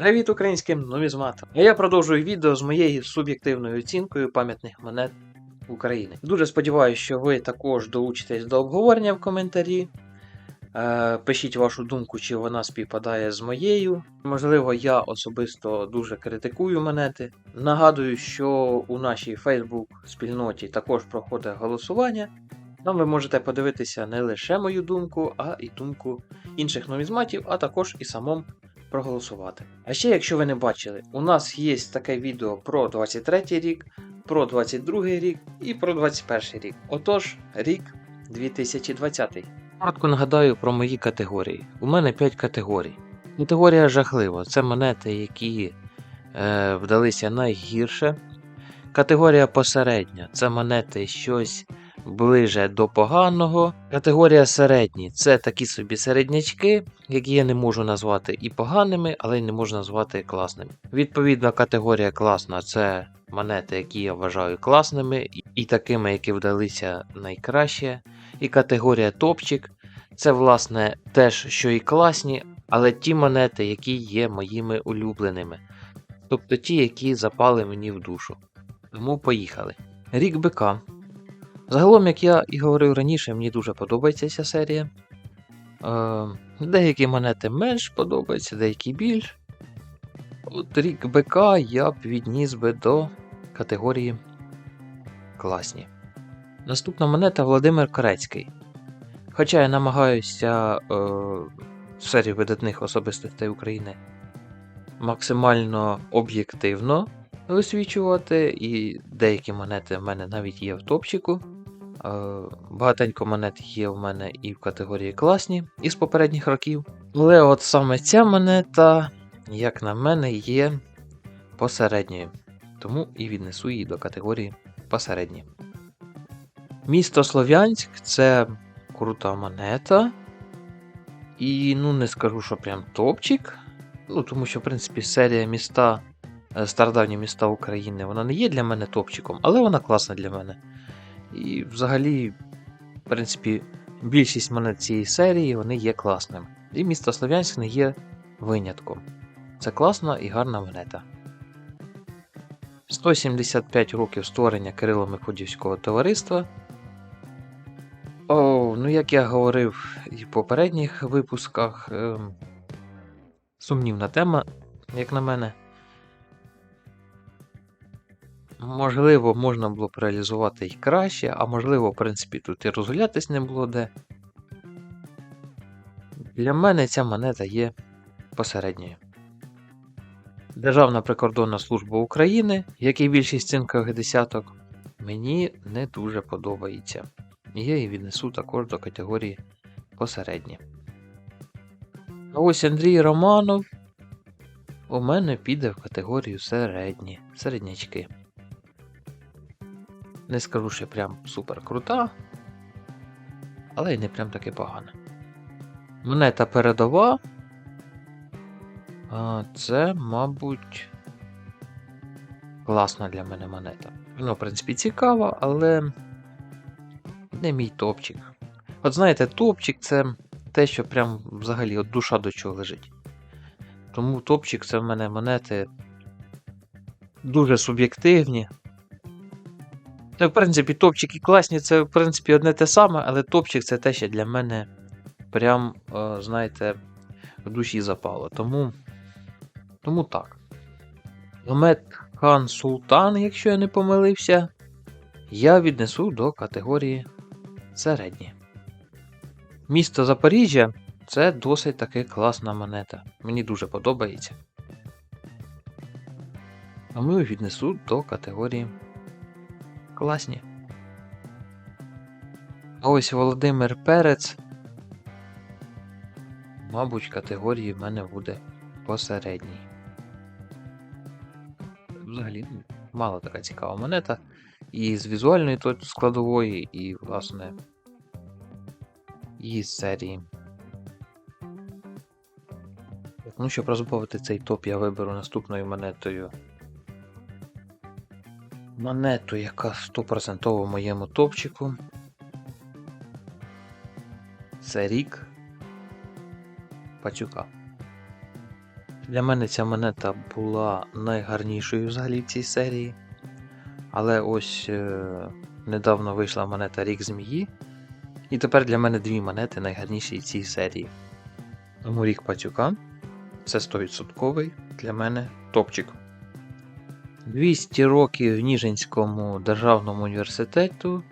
Привіт українським нумізматам! Я продовжую відео з моєю суб'єктивною оцінкою пам'ятних монет України. Дуже сподіваюся, що ви також долучитесь до обговорення в коментарі. Е, Пишіть вашу думку, чи вона співпадає з моєю. Можливо, я особисто дуже критикую монети. Нагадую, що у нашій Facebook спільноті також проходить голосування. Там ви можете подивитися не лише мою думку, а і думку інших нумізматів, а також і самому проголосувати. А ще, якщо ви не бачили, у нас є таке відео про 23 рік, про 22 рік і про 21 рік. Отож, рік 2020. Коротко нагадаю про мої категорії. У мене 5 категорій. Категорія жахлива це монети, які е, вдалися найгірше. Категорія посередня це монети щось ближе до поганого. Категорія середні це такі собі середнячки, які я не можу назвати і поганими, але й не можу назвати класними. Відповідна категорія класна це монети, які я вважаю класними, і- такими, які вдалися найкраще. І категорія топчик це, власне, теж що і класні, але ті монети, які є моїми улюбленими. Тобто ті, які запали мені в душу. Тому поїхали. Рік бика. Загалом, як я і говорив раніше, мені дуже подобається ця серія. Е, деякі монети менш подобаються, деякі більш. От рік БК я б відніс би до категорії класні. Наступна монета Володимир Корецький. Хоча я намагаюся е, в серії видатних особистостей України максимально об'єктивно висвічувати, і деякі монети в мене навіть є в топчику. Е, Багатенько монет є в мене і в категорії класні із попередніх років. Але от саме ця монета, як на мене, є посередньою. Тому і віднесу її до категорії посередні. Місто Слов'янськ це крута монета. І ну не скажу, що прям топчик. Ну, тому що, в принципі, серія міста, е, стародавні міста України, вона не є для мене топчиком, але вона класна для мене. І взагалі, в принципі, більшість монет цієї серії вони є класними. І місто Слов'янськ не є винятком. Це класна і гарна монета. 175 років створення Кирило Мефодівського товариства. О, ну як я говорив і в попередніх випусках, ем, сумнівна тема, як на мене. Можливо, можна було б реалізувати і краще, а можливо, в принципі, тут і розгулятись не було де. Для мене ця монета є посередньою. Державна прикордонна служба України, як і більшість цинкових десяток, мені не дуже подобається. І я її віднесу також до категорії посередні. А ось Андрій Романов у мене піде в категорію середні, середнячки. Не скажу, що прям супер крута, але й не прям таки погана. Монета передова. А, Це, мабуть, класна для мене монета. Ну, в принципі, цікава, але не мій топчик. От знаєте, топчик це те, що прям взагалі от душа до чого лежить. Тому топчик це в мене монети дуже суб'єктивні. Та, в принципі, топчики класні, це, в принципі, одне те саме, але топчик це те, що для мене прям, е, знаєте, в душі запало. Тому, тому так. Гамет Хан Султан, якщо я не помилився, я віднесу до категорії середні. Місто Запоріжжя це досить таки класна монета. Мені дуже подобається. Тому віднесу до категорії класні. Ось Володимир Перець. Мабуть, категорії в мене буде посередній. Взагалі, мало така цікава монета. І з візуальної складової, і, власне, і з серії. Ну, щоб розбавити цей топ, я виберу наступною монетою. Монету, яка 100% в моєму топчику. Це рік Пацюка. Для мене ця монета була найгарнішою взагалі в цій серії. Але ось е, недавно вийшла монета Рік Змії. І тепер для мене дві монети найгарніші в цій серії. Тому рік пацюка це 100% для мене топчик. 200 років Ніжинському державному університету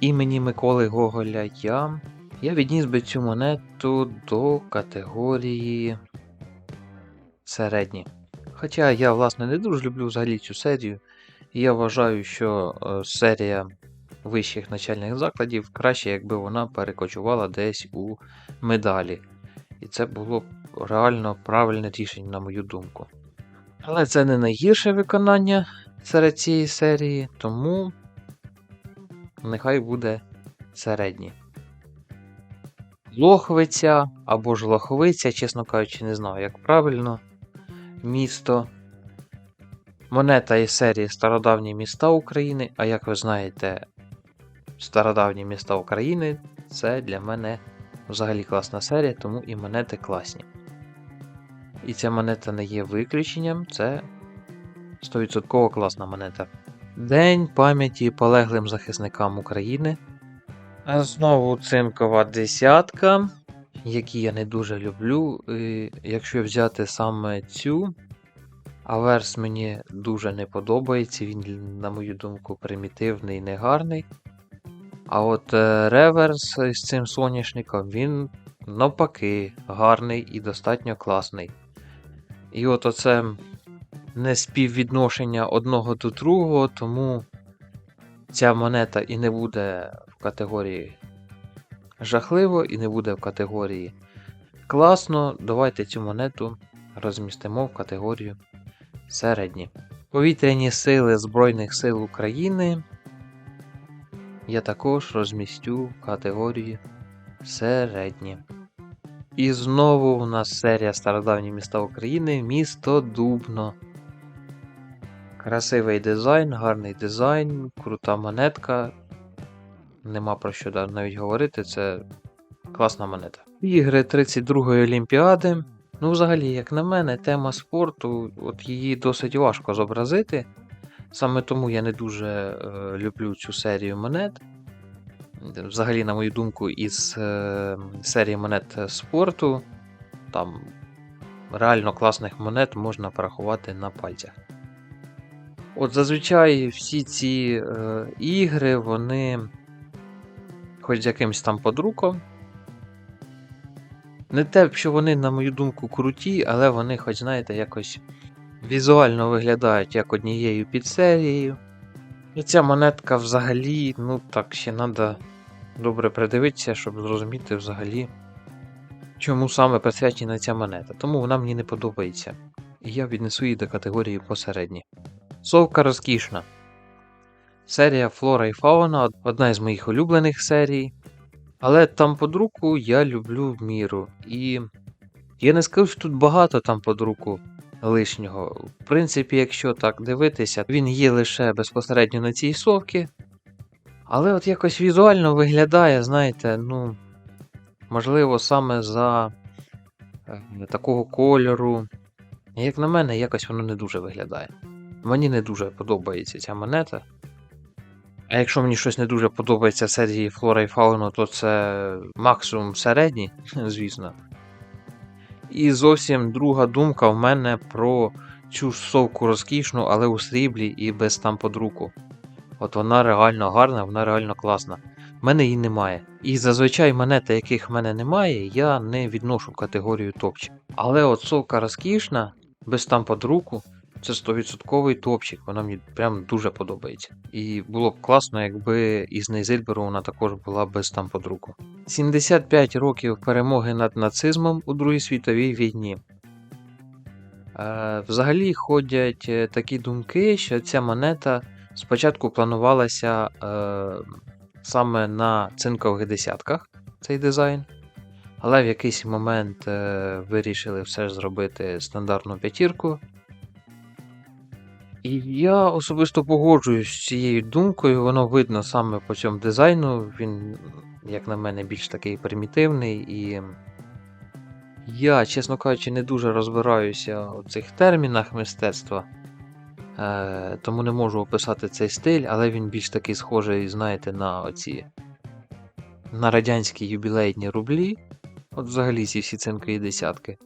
імені Миколи Гоголя я, я відніс би цю монету до категорії середні. Хоча я, власне, не дуже люблю взагалі цю серію, і я вважаю, що е, серія вищих начальних закладів краще, якби вона перекочувала десь у медалі. І це було б реально правильне рішення, на мою думку. Але це не найгірше виконання серед цієї серії, тому нехай буде середній. Лохвиця або ж Лоховиця, чесно кажучи, не знаю, як правильно. Місто. Монета із серії Стародавні міста України. А як ви знаєте, Стародавні міста України це для мене взагалі класна серія, тому і монети класні. І ця монета не є виключенням, це 100% класна монета. День пам'яті полеглим захисникам України. А знову цинкова десятка, які я не дуже люблю. І якщо взяти саме цю, аверс мені дуже не подобається, він, на мою думку, примітивний і негарний. А от е, реверс з цим соняшником, він навпаки гарний і достатньо класний. І от оце неспіввідношення одного до другого, тому ця монета і не буде в категорії жахливо, і не буде в категорії класно. Давайте цю монету розмістимо в категорію середні. Повітряні сили Збройних сил України я також розмістю в категорії середні. І знову у нас серія Стародавні міста України, місто Дубно. Красивий дизайн, гарний дизайн, крута монетка. Нема про що навіть говорити, це класна монета. Ігри 32-ї Олімпіади. Ну, взагалі, як на мене, тема спорту, от її досить важко зобразити. Саме тому я не дуже е, люблю цю серію монет. Взагалі, на мою думку, із е, серії монет спорту, там реально класних монет можна порахувати на пальцях. От зазвичай всі ці е, ігри, вони хоч з якимось там подруком. Не те, що вони, на мою думку, круті, але вони, хоч знаєте, якось візуально виглядають як однією підсерією. І ця монетка взагалі, ну так, ще треба добре придивитися, щоб зрозуміти взагалі, чому саме присвячена ця монета. Тому вона мені не подобається. І я віднесу її до категорії посередні. Совка розкішна. Серія Флора і Фауна одна із моїх улюблених серій. Але там под руку я люблю міру. І я не скажу, що тут багато там под руку лишнього. В принципі, якщо так дивитися, він є лише безпосередньо на цій совці. Але от якось візуально виглядає, знаєте, ну, можливо, саме за е, такого кольору. Як на мене, якось воно не дуже виглядає. Мені не дуже подобається ця монета. А якщо мені щось не дуже подобається серії Флора і Фауна, то це максимум середній, звісно. І зовсім друга думка в мене про цю совку розкішну, але у сріблі і без там под руку. От вона реально гарна, вона реально класна. В мене її немає. І зазвичай монети, яких в мене немає, я не відношу категорію топчик. Але от совка розкішна, без там руку, це 100% топчик, вона мені прям дуже подобається. І було б класно, якби із Нейзильберу вона також була без там руку. 75 років перемоги над нацизмом у Другій світовій війні. Е, взагалі ходять е, такі думки, що ця монета спочатку планувалася е, саме на цинкових десятках цей дизайн. Але в якийсь момент е, вирішили все ж зробити стандартну п'ятірку. І я особисто погоджуюсь з цією думкою, воно видно саме по цьому дизайну. Він, як на мене, більш такий примітивний і Я, чесно кажучи, не дуже розбираюся у цих термінах мистецтва, тому не можу описати цей стиль, але він більш такий схожий, знаєте, на оці на радянські юбілейні рублі. От взагалі ці всі цинки і десятки.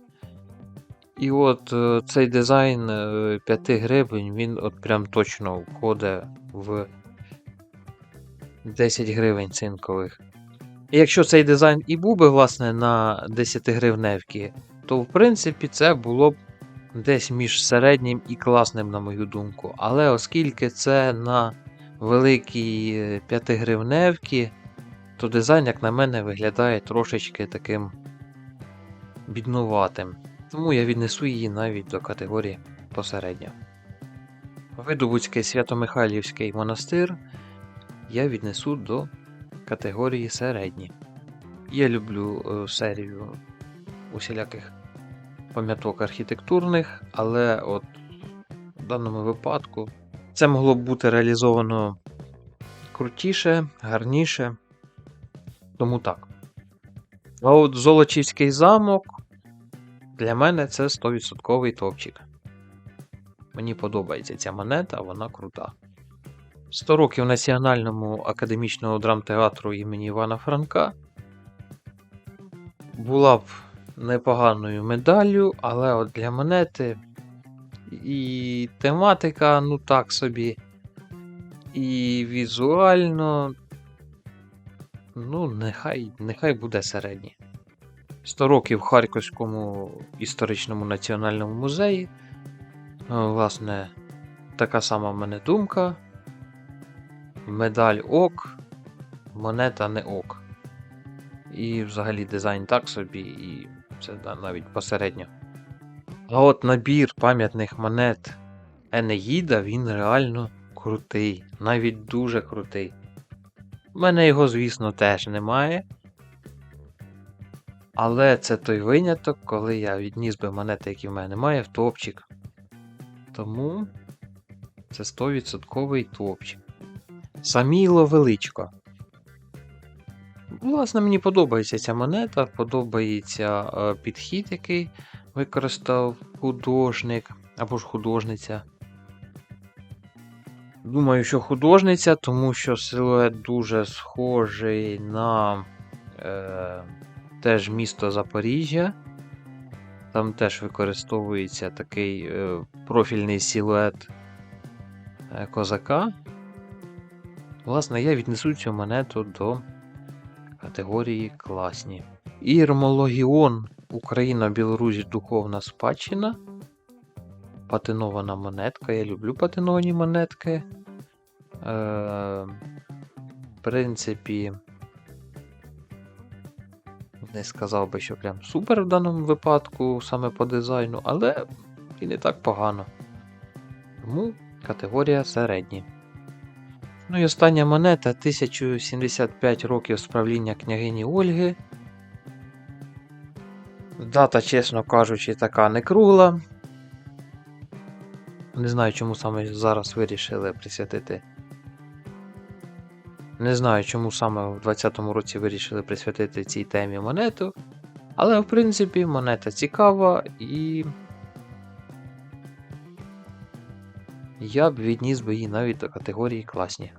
І от е, цей дизайн е, 5 гривень, він от прям точно входить в 10 гривень цинкових. І якщо цей дизайн і був би, власне, на 10 гривневки, то в принципі це було б десь між середнім і класним, на мою думку. Але оскільки це на великій 5 гривневки, то дизайн, як на мене, виглядає трошечки таким біднуватим. Тому я віднесу її навіть до категорії посередньо. Видобуцький Свято-Михайлівський монастир я віднесу до категорії середні. Я люблю е, серію усіляких пам'яток архітектурних, але от в даному випадку це могло б бути реалізовано крутіше, гарніше. Тому так. А от Золочівський замок для мене це 100% топчик. Мені подобається ця монета, вона крута. 100 років Національному академічному драмтеатру імені Івана Франка була б непоганою медаллю, але от для монети і тематика, ну так собі, і візуально, ну, нехай, нехай буде середній. 100 років в Харківському історичному національному музеї. Е, Власне, така сама в мене думка. Медаль ок, монета не ок. І взагалі дизайн так собі, і це навіть посередньо. А от набір пам'ятних монет Енеїда, він реально крутий, навіть дуже крутий. У мене його, звісно, теж немає. Але це той виняток, коли я відніс би монети, які в мене немає, в топчик. Тому це 100% топчик. Саміло величко. Власне, мені подобається ця монета, подобається е, підхід, який використав художник або ж художниця. Думаю, що художниця, тому що силует дуже схожий на е, теж місто Запоріжжя. Там теж використовується такий е, профільний силует е, козака. Власне, я віднесу цю монету до категорії класні. Ірмологіон Україна, Білорусь, духовна спадщина. Патинована монетка. Я люблю патиновані монетки. Е, в принципі, не сказав би, що прям супер в даному випадку, саме по дизайну, але і не так погано. Тому категорія середні. Ну і остання монета 1075 років справління княгині Ольги. Дата, чесно кажучи, така не кругла. Не знаю, чому саме зараз вирішили присвятити. Не знаю, чому саме в 20-му році вирішили присвятити цій темі монету. Але, в принципі, монета цікава і. Я б відніс би її навіть до категорії класні.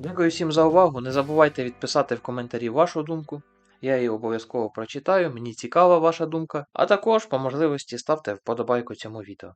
Дякую всім за увагу. Не забувайте відписати в коментарі вашу думку. Я її обов'язково прочитаю, мені цікава ваша думка. А також по можливості ставте вподобайку цьому відео.